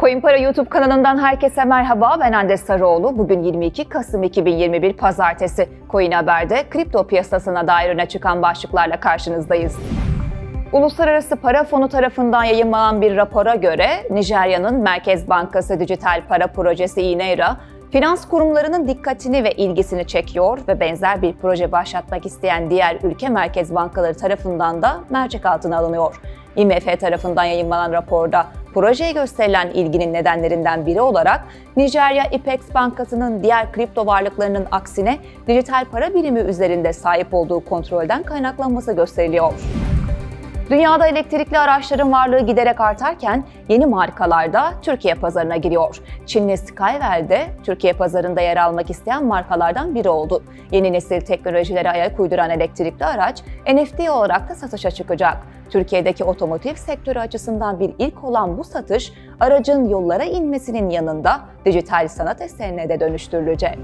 Coin Para YouTube kanalından herkese merhaba. Ben Hande Sarıoğlu. Bugün 22 Kasım 2021 Pazartesi. Coin Haber'de kripto piyasasına dair öne çıkan başlıklarla karşınızdayız. Uluslararası Para Fonu tarafından yayınlanan bir rapora göre Nijerya'nın Merkez Bankası Dijital Para Projesi INERA, finans kurumlarının dikkatini ve ilgisini çekiyor ve benzer bir proje başlatmak isteyen diğer ülke merkez bankaları tarafından da mercek altına alınıyor. IMF tarafından yayınlanan raporda projeye gösterilen ilginin nedenlerinden biri olarak Nijerya İpex Bankası'nın diğer kripto varlıklarının aksine dijital para birimi üzerinde sahip olduğu kontrolden kaynaklanması gösteriliyor. Dünyada elektrikli araçların varlığı giderek artarken yeni markalar da Türkiye pazarına giriyor. Çinli Skywell de Türkiye pazarında yer almak isteyen markalardan biri oldu. Yeni nesil teknolojilere ayak uyduran elektrikli araç NFT olarak da satışa çıkacak. Türkiye'deki otomotiv sektörü açısından bir ilk olan bu satış, aracın yollara inmesinin yanında dijital sanat eserine de dönüştürülecek.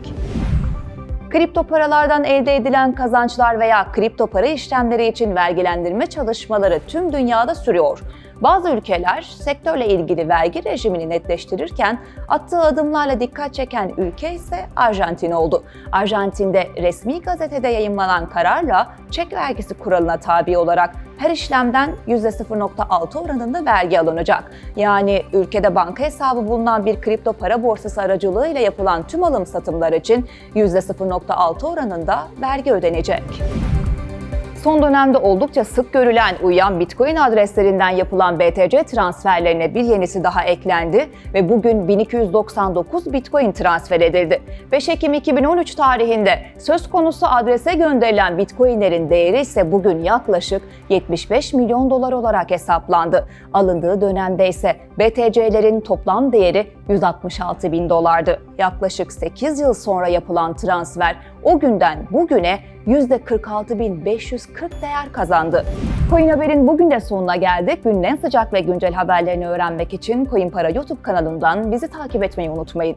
Kripto paralardan elde edilen kazançlar veya kripto para işlemleri için vergilendirme çalışmaları tüm dünyada sürüyor. Bazı ülkeler sektörle ilgili vergi rejimini netleştirirken attığı adımlarla dikkat çeken ülke ise Arjantin oldu. Arjantin'de resmi gazetede yayınlanan kararla çek vergisi kuralına tabi olarak her işlemden %0.6 oranında vergi alınacak. Yani ülkede banka hesabı bulunan bir kripto para borsası aracılığıyla yapılan tüm alım satımlar için %0.6 oranında vergi ödenecek. Son dönemde oldukça sık görülen uyan Bitcoin adreslerinden yapılan BTC transferlerine bir yenisi daha eklendi ve bugün 1299 Bitcoin transfer edildi. 5 Ekim 2013 tarihinde söz konusu adrese gönderilen Bitcoin'lerin değeri ise bugün yaklaşık 75 milyon dolar olarak hesaplandı. Alındığı dönemde ise BTC'lerin toplam değeri 166 bin dolardı. Yaklaşık 8 yıl sonra yapılan transfer o günden bugüne %46.540 değer kazandı. Coin Haber'in bugün de sonuna geldik. Günün en sıcak ve güncel haberlerini öğrenmek için Coin Para YouTube kanalından bizi takip etmeyi unutmayın.